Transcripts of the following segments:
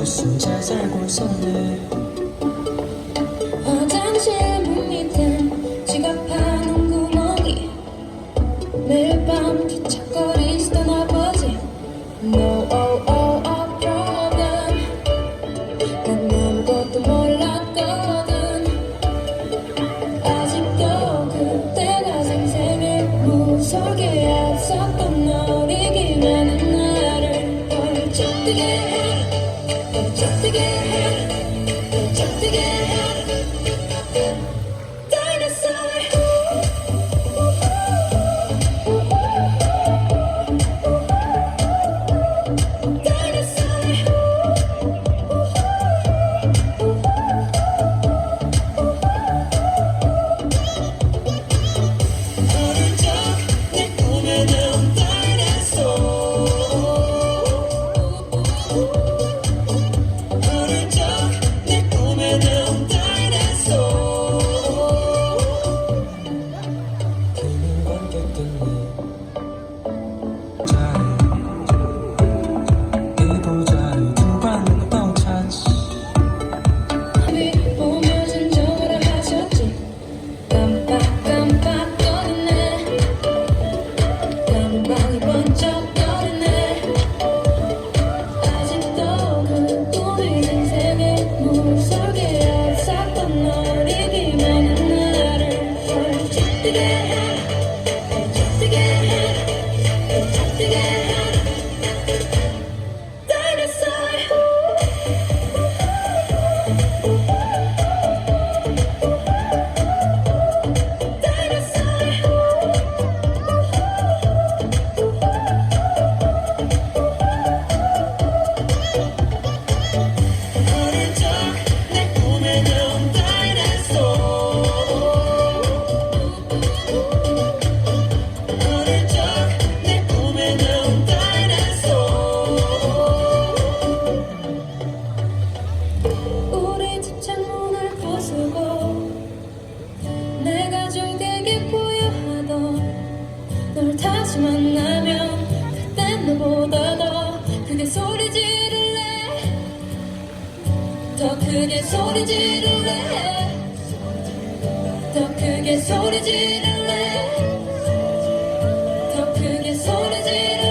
젖순 잘 살고 있었네 화장실 문 밑에 지갑 하는 구멍이 매일 밤 뒤척거리시던 아버지. No oh oh a 난 아무것도 몰랐거든. 아직도 그때가 생생해 무섭게 앞섰던 너리기만 한 나를 덜 쫓기게 did. 소리 지를래? 더 크게 소리 지를래? 더 크게 소리 지를래?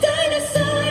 Dinosaur